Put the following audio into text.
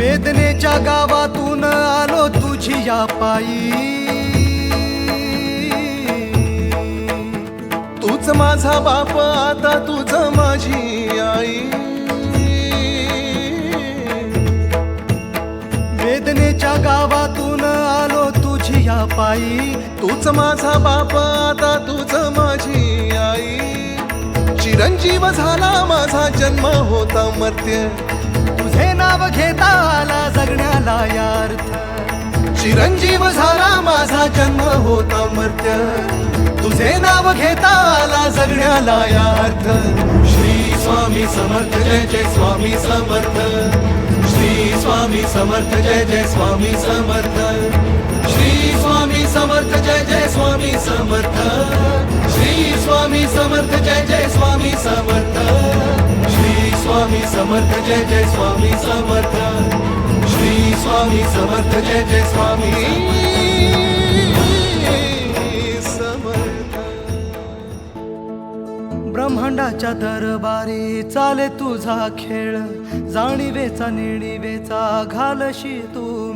वेदनेच्या गावातून आलो तुझी या पायी. तूच माझा बाप आता तुझ माझी आई. वेदनेच्या गावातून आलो तुझी या पायी. तूच माझा बाप आता तुझ माझी आई. चिरंजीव झाला माझा जन्म होता मर्त्य. तुझे नाव घेता आला जगण्याला यार्थ चिरंजीव झाला माझा जन्म होता मर्त्य. तुझे नाव घेता आला जगण्याला यार्थ. श्री स्वामी समर्थ जय जय स्वामी समर्थ. श्री स्वामी समर्थ जय जय स्वामी समर्थ. श्री स्वामी समर्थ जय जय स्वामी समर्थ. श्री स्वामी समर्थ जय जय स्वामी समर्थ. स्वामी समर्थ जय जय स्वामी समर्थ. श्री स्वामी समर्थ जय जय स्वामी समर्थ. ब्रह्मांडाच्या दरबारी चाले तुझा खेळ. जाणीवेचा निणीवेचा घालशी तू